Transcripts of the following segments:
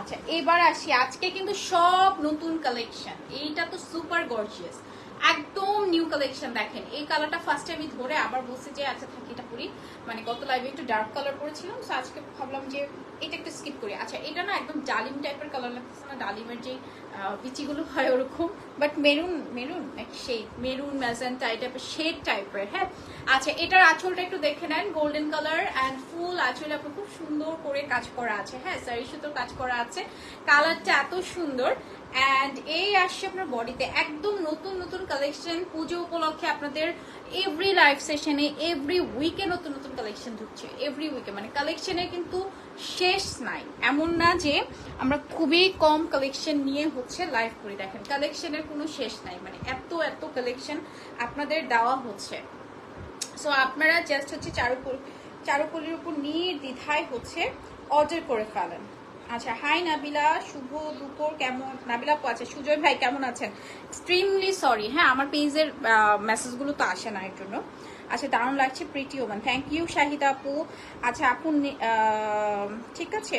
আচ্ছা এবার আসি। আজকে কিন্তু সব নতুন কালেকশন এইটা তো সুপার গর্জিয়াস একদম নিউ কালেকশন দেখেন। এই কালারটা ফার্স্টে আমি ধরে আবার বলছি যে আচ্ছা থাকি, এটা পরি। মানে গত লাইভে একটু ডার্ক কালার পরেছিলাম সো আজকে ভাবলাম যে এটা একটু স্কিপ করি। আচ্ছা এটা না একদম ডালিম টাইপের কালার লাগতেছে না, ডালিমের যে বিচিগুলো হয় ওরকম বাট মেরুন মেরুন নাকি শেড মেরুন ম্যাজেন্টা এই টাইপের শেড টাইপের হ্যাঁ? আচ্ছা এটার আঁচলটা একটু দেখে নেন গোল্ডেন কালার অ্যান্ড ফুল আঁচলে আপনার খুব সুন্দর করে কাজ করা আছে হ্যাঁ? সারি সুতোর কাজ করা আছে কালারটা এত সুন্দর অ্যান্ড এই আসছে আপনার বডিতে একদম নতুন নতুন কালেকশন পুজো উপলক্ষে আপনাদের এভরি লাইভ সেশনে এভরি উইকে নতুন নতুন কালেকশন ঢুকছে এভরি উইকে মানে কালেকশনে কিন্তু শেষ নাই। এমন না যে আমরা খুবই কম কালেকশন নিয়ে হচ্ছে লাইভ করি। দেখেন কালেকশনের কোনো শেষ নাই। মানে এত এত কালেকশন আপনাদের দেওয়া হচ্ছে। সো আপনারা জাস্ট হচ্ছে চারুকল, চারুকলির উপর নির্দ্বিধায় হচ্ছে অর্ডার করে ফেলেন। আচ্ছা হাই নাবিলা, শুভ দুপুর, কেমন? নাবিলা আপু আচ্ছা সুজয় ভাই কেমন আছেন? এক্সট্রিমলি সরি হ্যাঁ আমার পেজের মেসেজগুলো তো আসে না এর জন্য। আচ্ছা দারুণ লাগছে pretty woman thank you Shahida আপু। আচ্ছা আপু ঠিক আছে।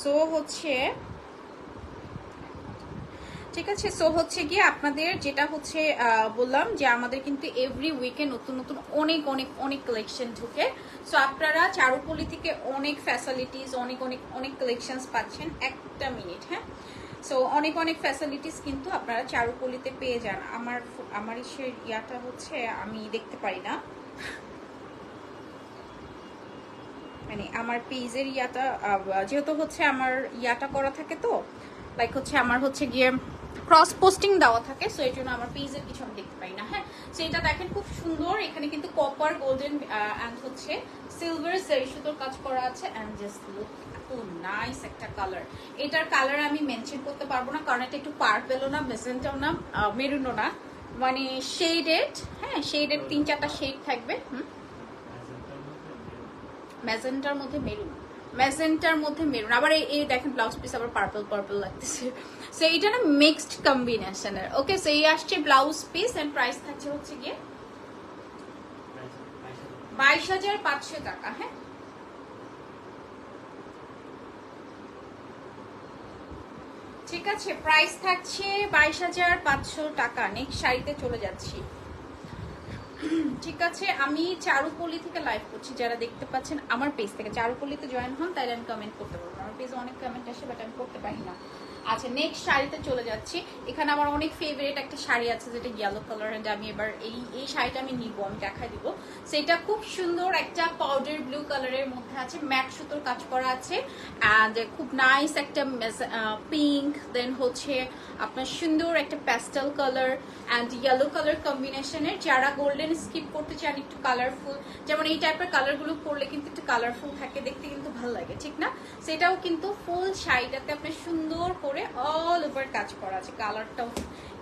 সো হচ্ছে ঠিক আছে? সো হচ্ছে গিয়ে আপনাদের যেটা হচ্ছে বললাম যে আমাদের কিন্তু এভরি উইকে নতুন নতুন অনেক অনেক অনেক কালেকশন ঢুকে। সো আপনারা চারুপলি থেকে অনেক ফ্যাসিলিটিস অনেক অনেক অনেক কালেকশনস পাচ্ছেন একটা মিনিট হ্যাঁ? সো অনেক অনেক ফ্যাসিলিটিস কিন্তু আপনারা চারুপলিতে পেয়ে যান। আমার আমার ইসের ইয়াটা হচ্ছে, আমি দেখতে পারি না। মানে আমার পেজের ইয়াটা যেহেতু হচ্ছে আমার ইয়াটা করা থাকে তো লাইক হচ্ছে আমার হচ্ছে গিয়ে ক্রস পোস্টিং দেওয়া থাকে সো এই জন্য আমার পেজের কিছু আমি দেখতে পাই না হ্যাঁ? সো এটা দেখেন খুব সুন্দর, এখানে কিন্তু কপার গোল্ডেন অ্যান্ড হচ্ছে সিলভার জারি সুতোর কাজ করা আছে অ্যান্ড জাস্ট লুক নাইস একটা কালার এটার কালার আমি মেনশন করতে পারব না, কারণ এটা একটু পার্পেলও না মেসেন্টাও না মেরুনও না মানে শেডেড হ্যাঁ শেডেড তিন চারটা শেড থাকবে, হুম? ম্যাজেন্টার মধ্যে মেরুন। ম্যাজেন্টার মধ্যে মেরুন আবার এই দেখেন ব্লাউজ পিস আবার পার্পল পার্পল লাগতেছে। সো এইটা না মিক্সড কম্বিনেশনের ওকে সো এই আসছে ব্লাউজ পিস এন্ড প্রাইস থাকছে হচ্ছে গিয়ে বাইশ হাজার পাঁচশো টাকা হ্যাঁ? ঠিক আছে প্রাইস থাকছে বাইশ হাজার পাঁচশো টাকা। নেক্সট শাড়িতে চলে যাচ্ছি। ঠিক আছে, আমি চারুপল্লি থেকে লাইভ করছি। যারা দেখতে পাচ্ছেন আমার পেজ থেকে, চারুপল্লিতে জয়েন হন, তাহলে আমি কমেন্ট করতে পারব। আমার পেজে অনেক কমেন্ট আসে বাট আমি করতে পারি না। আচ্ছা নেক্সট শাড়িতে চলে যাচ্ছি। এখানে আমার অনেক ফেভারিট একটা শাড়ি আছে, যেটা ইয়েলো কালার এন্ড আমি এবার এই এই শাড়িটা আমি নিব, আমি দেখাই দিব। সেটা খুব সুন্দর একটা পাউডার ব্লু কালারের মধ্যে আছে ম্যাট সুতোর কাজ করা আছে অ্যান্ড খুব নাইস একটা পিঙ্ক দেন হচ্ছে আপনার সুন্দর একটা pastel colour and yellow colour কম্বিনেশনের যারা গোল্ডেন স্কিপ করতে চান একটু কালারফুল যেমন এই টাইপের কালারগুলো পরলে কিন্তু একটু কালারফুল থাকে, দেখতে কিন্তু ভালো লাগে, ঠিক না? সেটাও কিন্তু ফুল শাড়িটাতে আপনার সুন্দর অল ওভার কাজ করা আছে কালারটাও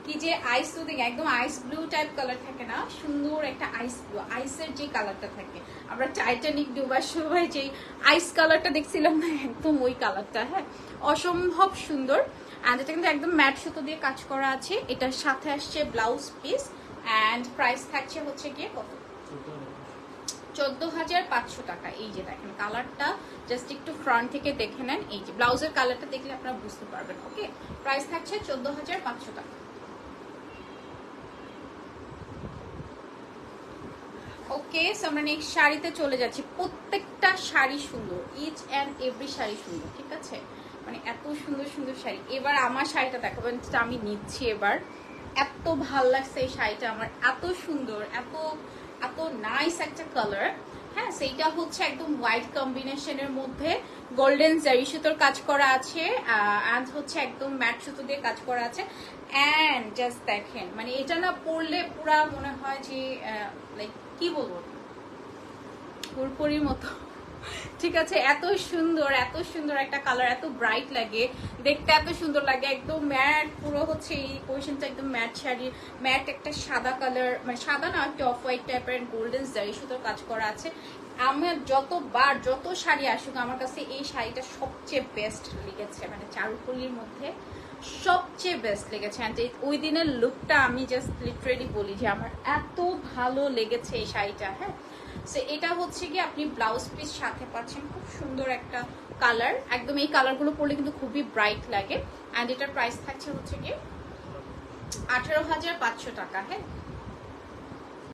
কি যে আইস সুদিং একদম আইস ব্লু টাইপ কালার থাকে না? সুন্দর একটা আইস ব্লু আইসের যে কালারটা থাকে। আমরা টাইটানিক ডুবার সময় যে আইস কালারটা দেখছিলাম না, একদম ওই কালারটা হ্যাঁ? অসম্ভব সুন্দর। অ্যান্ড এটা কিন্তু একদম ম্যাট সুতো দিয়ে কাজ করা আছে। এটার সাথে আসছে ব্লাউজ পিস অ্যান্ড প্রাইস থাকছে হচ্ছে গিয়ে কত? চোদ্দ হাজার পাঁচশো টাকা। এই যে দেখেন, কালারটা জাস্ট একটু ফ্রন্ট থেকে দেখে নেন। এই যে ব্লাউজের কালারটা দেখলে আপনারা বুঝতে পারবেন ওকে প্রাইস থাকছে চোদ্দ হাজার পাঁচশো টাকা। ওকে আমরা নেক্সট শাড়িতে চলে যাচ্ছি। প্রত্যেকটা শাড়ি সুন্দর ইচ অ্যান্ড এভরি শাড়ি সুন্দর, ঠিক আছে? মানে এত সুন্দর সুন্দর শাড়ি। এবার আমার শাড়িটা দেখাবেন যেটা আমি নিচ্ছি এবার। এত ভালো লাগছে এই শাড়িটা আমার, এত সুন্দর, এত এত নাইস একটা কালার হ্যাঁ সেইটা হচ্ছে একদম হোয়াইট কম্বিনেশনের মধ্যে গোল্ডেন জারি সুতোর কাজ করা আছে অ্যান্ড হচ্ছে একদম ম্যাট সুতো দিয়ে কাজ করা আছে। অ্যান্ড জাস্ট দেখেন মানে এটা না পড়লে পুরা মনে হয় যে লাইক কি বলব? পুরপুরির মতো। ঠিক আছে, এত সুন্দর এত সুন্দর একটা কালার এত ব্রাইট লাগে। দেখতে এত সুন্দর লাগে, একদম ম্যাট পুরো হচ্ছে এই কোয়েশনটা একদম ম্যাট শাড়ি ম্যাট একটা সাদা কালার মানে সাদা না, একটা অফ হোয়াইট টাইপের গোল্ডেন জারি সুতোর কাজ করা আছে। আমার যতবার, যত শাড়ি আসুক, আমার কাছে এই শাড়িটা সবচেয়ে বেস্ট লেগেছে মানে চারুকলির মধ্যে সবচেয়ে বেস্ট লেগেছে। অ্যান্ড ওই দিনের লুকটা আমি জাস্ট লিটারেলি বলি যে আমার এত ভালো লেগেছে এই শাড়িটা হ্যাঁ? সো এটা হচ্ছে কি আপনি ব্লাউজ পিস সাথে পাচ্ছেন। খুব সুন্দর একটা কালার একদম এই কালারগুলো পরলে কিন্তু খুবই ব্রাইট লাগে। অ্যান্ড এটার প্রাইস থাকছে হচ্ছে কি আঠেরো হাজার পাঁচশো টাকা হ্যাঁ?